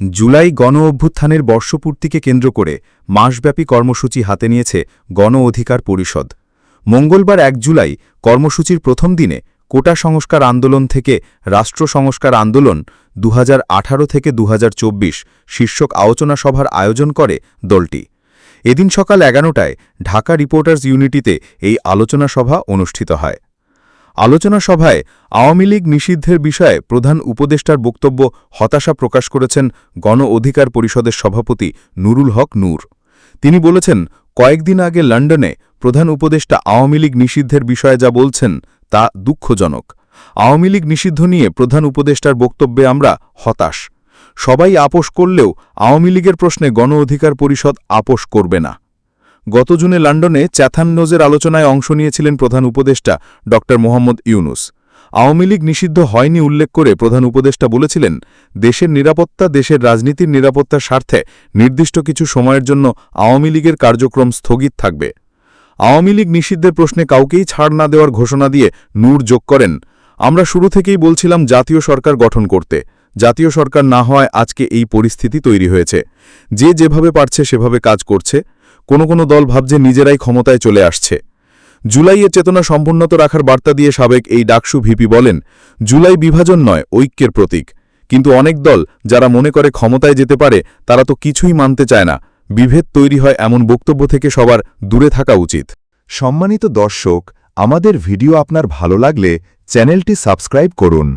জুলাই গণ অভ্যুত্থানের বর্ষপূর্তিকে কেন্দ্র করে মাসব্যাপী কর্মসূচি হাতে নিয়েছে গণ অধিকার পরিষদ। মঙ্গলবার এক জুলাই কর্মসূচির প্রথম দিনে কোটা সংস্কার আন্দোলন থেকে রাষ্ট্র সংস্কার আন্দোলন দু হাজার আঠারো থেকে দুহাজার চব্বিশ শীর্ষক আলোচনা সভার আয়োজন করে দলটি। এদিন সকাল এগারোটায় ঢাকা রিপোর্টার্স ইউনিটিতে এই আলোচনা সভা অনুষ্ঠিত হয়। আলোচনা সভায় আওয়ামী লীগ নিষিদ্ধের বিষয়ে প্রধান উপদেষ্টার বক্তব্য হতাশা প্রকাশ করেছেন গণ অধিকার পরিষদের সভাপতি নুরুল হক নূর। তিনি বলেছেন, কয়েকদিন আগে লন্ডনে প্রধান উপদেষ্টা আওয়ামী লীগ নিষিদ্ধের বিষয়ে যা বলছেন তা দুঃখজনক। আওয়ামী লীগ নিষিদ্ধ নিয়ে প্রধান উপদেষ্টার বক্তব্যে আমরা হতাশ। সবাই আপোষ করলেও আওয়ামী লীগের প্রশ্নে গণ অধিকার পরিষদ আপোষ করবে না। গত জুনে লন্ডনে চ্যাথান নোজের আলোচনায় অংশ নিয়েছিলেন প্রধান উপদেষ্টা ড মোহাম্মদ ইউনুস। আওয়ামী লীগ নিষিদ্ধ হয়নি উল্লেখ করে প্রধান উপদেষ্টা বলেছিলেন, দেশের নিরাপত্তা, দেশের রাজনীতির নিরাপত্তার স্বার্থে নির্দিষ্ট কিছু সময়ের জন্য আওয়ামী লীগের কার্যক্রম স্থগিত থাকবে। আওয়ামী লীগ নিষিদ্ধের প্রশ্নে কাউকেই ছাড় না দেওয়ার ঘোষণা দিয়ে নূর যোগ করেন। আমরা শুরু থেকেই বলছিলাম জাতীয় সরকার গঠন করতে। জাতীয় সরকার না হওয়ায় আজকে এই পরিস্থিতি তৈরি হয়েছে। যে যেভাবে পারছে সেভাবে কাজ করছে। কোনো কোনো দল ভাবছে নিজেরাই ক্ষমতায় চলে আসছে। জুলাইয়ের চেতনা সম্পূর্ণত রাখার বার্তা দিয়ে সাবেক এই ডাকসু ভিপি বলেন, জুলাই বিভাজন নয়, ঐক্যের প্রতীক। কিন্তু অনেক দল যারা মনে করে ক্ষমতায় যেতে পারে, তারা তো কিছুই মানতে চায় না। বিভেদ তৈরি হয় এমন বক্তব্য থেকে সবার দূরে থাকা উচিত। সম্মানিত দর্শক, আমাদের ভিডিও আপনার ভালো লাগলে চ্যানেলটি সাবস্ক্রাইব করুন।